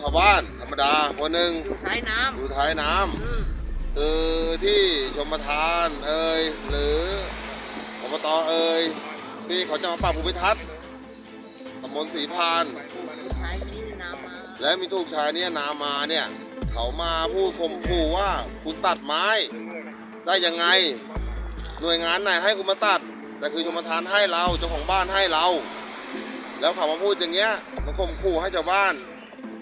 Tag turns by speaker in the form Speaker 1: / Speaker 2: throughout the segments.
Speaker 1: ชาวบ้านธรรมดาคนหนึ่ง
Speaker 2: อยู่ท้ายน้
Speaker 1: อยู่ท้ายน้ำ
Speaker 2: อืมำ
Speaker 1: คือที่ชมประทานเอ่ยหรืออบตเอ่ยที่เขาจะมาปรับภูมิทัศน์ตำบลสีพาน
Speaker 2: อยู่ท้ายนี้น้ำมา
Speaker 1: และมีถูกชายเนี่ยนามาเนี่ย เขามาพูดข่มขู่ว่าคุณตัดไม้ ได้ยังไง หน่วยงานไหนให้คุณมาตัด แต่คือชมประทานให้เราเจ้าของบ้านให้เรา แล้วเขามาพูดอย่างเงี้ยมาข่มขู่ให้ชาวบ้าน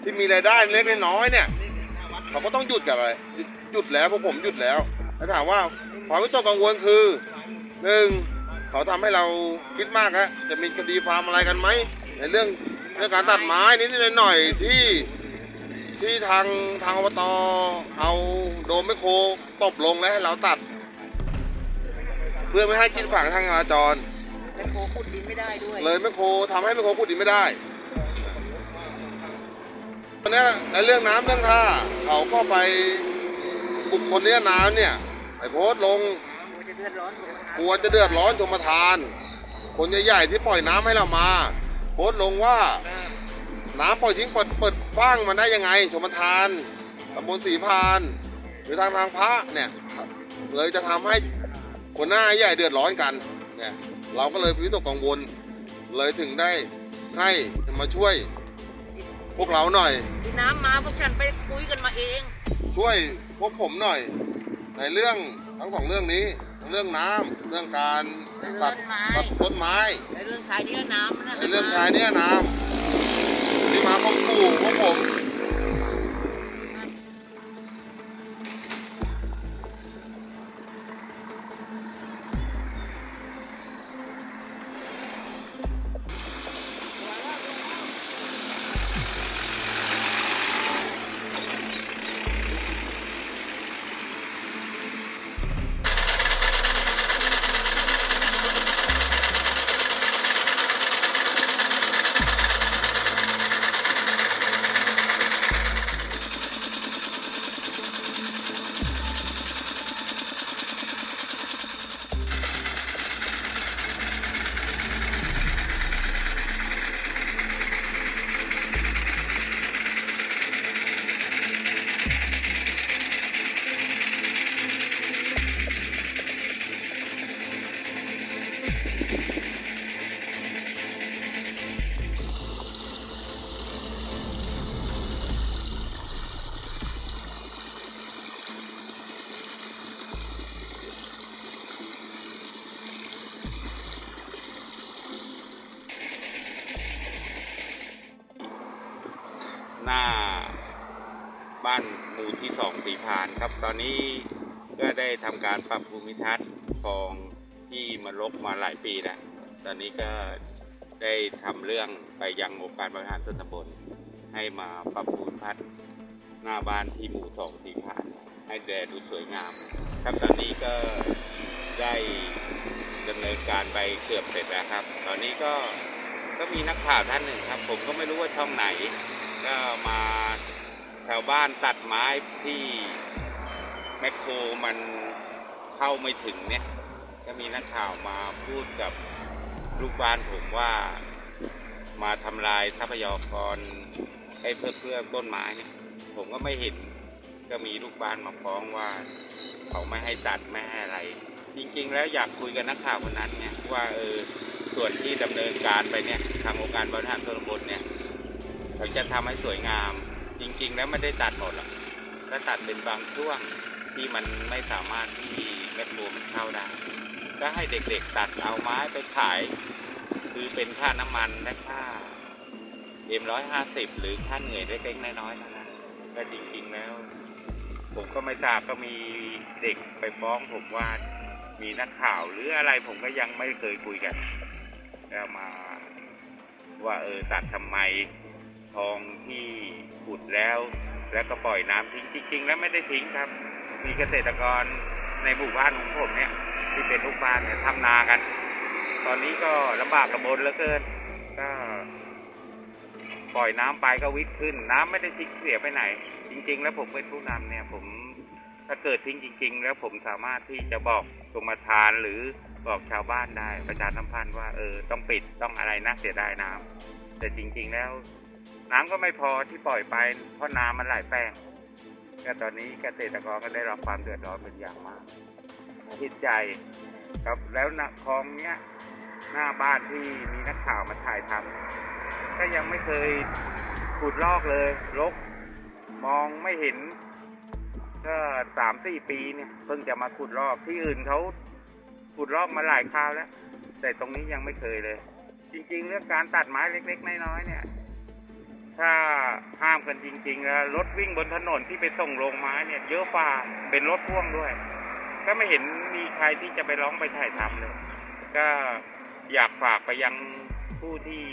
Speaker 1: ที่มีรายได้เล็กน้อยๆเนี่ยเขาก็ต้องหยุดกับอะไรหยุดหยุดแล้วพวกผมหยุดแล้วแล้วถามว่าความวิตกกังวลคือหนึ่งเขาทำให้เราคิดมากฮะจะมีคดีความอะไรกันไหมในเรื่องเรื่องการตัดไม้นิดๆหน่อยๆที่ที่ทางทางอบตเอาโดมไมโครตบลงแล้วให้เราตัด เพื่อไม่ให้กินฝั่งทางจราจร
Speaker 2: แม่โคขุดดินไม่ได้ด้วย
Speaker 1: เลยไมโครทำให้ไมโครขุดดินไม่ได้ ตอนนี้ในเรื่องน้ำเรื่องท่าเขาก็ไปบุคคลเนี้น้ำเนี่ยไปโพสต์ลง
Speaker 2: มันจะเดือดร้อนอยู่นะ
Speaker 1: กลัวจะเดือดร้อนชมทาน คนใหญ่ๆที่ปล่อยน้ำให้เรามา โพสต์ลงว่าน้ำปล่อยทิ้งเปิดเปิดฟ้างมันได้ยังไงชมทานตำบลสีพาน หรือทางทางพระเนี่ยเลยจะทำให้คนหน้าใหญ่เดือดร้อนกันเนี่ยเราก็เลยวิตกกังวล เลยถึงได้ให้มาช่วย พวกเราหน่อย
Speaker 2: ที่น้ำมาพวกฉันไปคุยกันมาเอง
Speaker 1: ช่วยพวกผมหน่อย ในเรื่องทั้งสองเรื่องนี้ทั้งเรื่องน้ำเรื่องการตัดตัดต้นไม้
Speaker 2: ในเรื่องท้ายนี้น้ำนะ
Speaker 1: ในเรื่องชายเนี่ยน้ำที่มาข่มขู่พวกผม
Speaker 3: หน้าบ้านหมู่ที่สองสีพานครับ ตอนนี้ก็ได้ทำการปรับภูมิทัศน์คลองที่มันรกมาหลายปีแล้วตอนนี้ก็ได้ทำเรื่องไปยังองค์การบริหารส่วนตำบลให้มาปรับภูมิทัศน์หน้าบ้านที่หมู่สองสีพาน ให้แดดูสวยงาม ครับตอนนี้ก็ได้ดำเนินการไปเกือบเสร็จแล้วครับ ตอนนี้ก็ก็มีนักข่าวท่านหนึ่งครับ ผมก็ไม่รู้ว่าช่องไหน ก็มาแถวบ้านตัดไม้ที่แมคโครมันเข้าไม่ถึงเนี่ย ก็มีนักข่าวมาพูดกับลูกบ้านผมว่ามาทำลายทรัพยากรให้เพื่อเพื่อต้นไม้เนี่ย ผมก็ไม่เห็นก็มีลูกบ้านมาฟ้องว่าเขาไม่ให้ตัดไม่ให้อะไร จริงๆ แล้วอยากคุยกับนักข่าวคนนั้นเนี่ยว่าเออส่วนที่ดำเนินการไปเนี่ยทางองค์การบริหารส่วนบลเนี่ย เขาจะทำให้สวยงาม จริง ๆ แล้วไม่ได้ตัดหมดหรอกก็ตัดเป็นบางช่วงที่มันไม่สามารถที่แมคโครมันเข้าได้ ก็ให้เด็กๆตัดเอาไม้ไปขาย คือเป็นค่าน้ำมันและค่าเอ็มร้อยห้าสิบหรือค่าเหนื่อยเล็กๆน้อยๆเท่านั้นก็จริงๆแล้ว ผมก็ไม่ทราบก็มีเด็กไปฟ้องผมว่ามีนักข่าวหรืออะไรผมก็ยังไม่เคยคุยกันแล้วมาว่าเออตัดทำไม คลองที่ขุดแล้ว แล้วก็ปล่อยน้ำทิ้งจริง ๆ แล้วไม่ได้ทิ้งครับ มีเกษตรกรในหมู่บ้านของผมเนี่ย ที่เป็นลูกบ้านเนี่ยทำนากัน ตอนนี้ก็ลำบากลำบนเหลือเกิน ก็ ปล่อยน้ำไปก็วิทขึ้น น้ำไม่ได้ทิ้งเสียไปไหน จริง ๆ แล้วผมเป็นผู้นำเนี่ย ผมถ้าเกิดทิ้งจริง ๆ แล้วผมสามารถที่จะบอกกรมธารหรือบอกชาวบ้านได้ประชาสัมพันธ์ว่าเออต้องปิดต้องอะไรนะเสียดายน้ำแต่จริง ๆ แล้ว น้ำก็ไม่พอที่ปล่อยไปเพราะน้ำมันไหลแป้งก็ตอนนี้เกษตรกรก็ได้รับความเดือดร้อนเป็นอย่างมากผิดใจครับแล้วนะคลองเนี้ยหน้าบ้านที่มีนักข่าวมาถ่ายทำก็ยังไม่เคยขุดลอกเลยลกมองไม่เห็น ก็สามสี่ปีเนี่ยเพิ่งจะมาขุดลอกที่อื่นเขาขุดลอกมาหลายคราวแล้ว แต่ตรงนี้ยังไม่เคยเลย จริง ๆ เรื่องการตัดไม้เล็ก ๆ น้อยๆเนี่ย ถ้าห้ามกันจริงๆแล้วรถวิ่งบนถนนที่ไปส่งโรงไม้เนี่ย เยอะฝ่าเป็นรถพ่วงด้วย ก็ไม่เห็นมีใครที่จะไปร้องไปถ่ายทำเลย ก็อยากฝากไปยังผู้ที่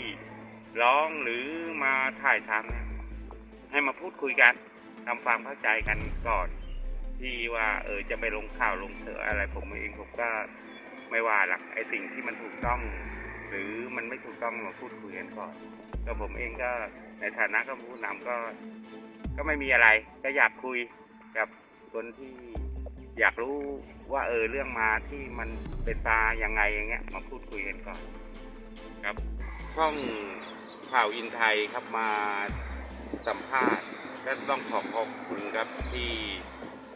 Speaker 3: ร้องหรือมาถ่ายทำเนี่ยให้มาพูดคุยกันทำความเข้าใจกันก่อน ที่ว่าเออจะไปลงข่าวลงเสืออะไรผมเองผมก็ไม่ว่าหรอกไอสิ่งที่มันถูกต้อง หรือมันไม่ถูกต้องมาพูดคุยกันก่อนก็ผมเองก็ในฐานะก็ผู้นำก็ ก็ไม่มีอะไรก็อยากคุยกับคนที่อยากรู้ว่าเออเรื่องมาที่มันเป็นตายังไงอย่างเงี้ยมาพูดคุยกันก่อนครับช่องข่าวอินไทยครับมาสัมภาษณ์และต้องขอขอบคุณครับที่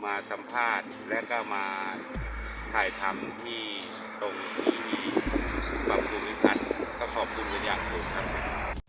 Speaker 3: มาสัมภาษณ์และก็มาถ่ายทำที่ตรงที่ ปรับภูมิทัศน์ก็ขอบคุณเป็นอย่างสูงครับ